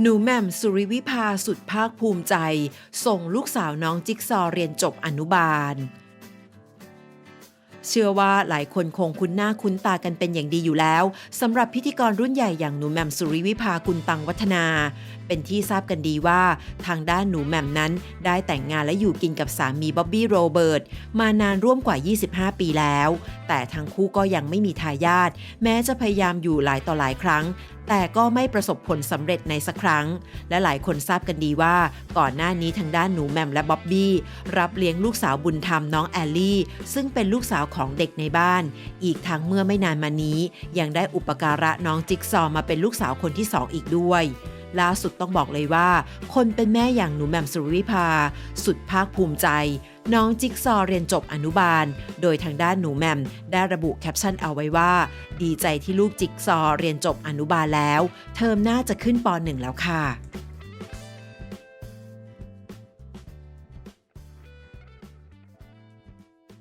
หนูแม่มสุริวิภาสุดภาคภูมิใจ ส่งลูกสาวน้องจิ๊กซอเรียนจบอนุบาล เชื่อว่าหลายคนคงคุ้นหน้าคุ้นตากันเป็นอย่างดีอยู่แล้วสำหรับพิธีกรรุ่นใหญ่อย่างหนูแหม่มสุริวิภากุลตังวัฒนา เป็นที่ทราบกันดีว่า ทางด้านหนูแหม่มนั้นได้แต่งงานและอยู่กินกับสามีบ๊อบบี้โรเบิร์ตมานานร่วมกว่า 25 ปีแล้ว แต่ทั้งคู่ก็ยังไม่มีทายาทแม้จะพยายามอยู่หลายต่อหลายครั้ง แต่ก็ไม่ประสบผลสำเร็จในสักครั้ง และหลายคนทราบกันดีว่า ก่อนหน้านี้ทางด้านหนูแมมและบ๊อบบี้รับเลี้ยงลูกสาวบุญธรรมน้องแอลลี่ ซึ่งเป็นลูกสาวของเด็กในบ้าน อีกทั้งเมื่อไม่นานมานี้ ยังได้อุปการะน้องจิ๊กซอมาเป็นลูกสาวคนที่สองอีกด้วย ล่าสุดต้องบอกเลยว่า คนเป็นแม่อย่างหนูแหม่มสุริวิภา สุดภาคภูมิใจ น้องจิ๊กซอเรียนจบอนุบาล โดยทางด้านหนูแหม่มได้ระบุแคปชั่นเอาไว้ว่า ดีใจที่ลูกจิ๊กซอเรียนจบอนุบาลแล้ว เทอมน่าจะขึ้นป .1 แล้วค่ะ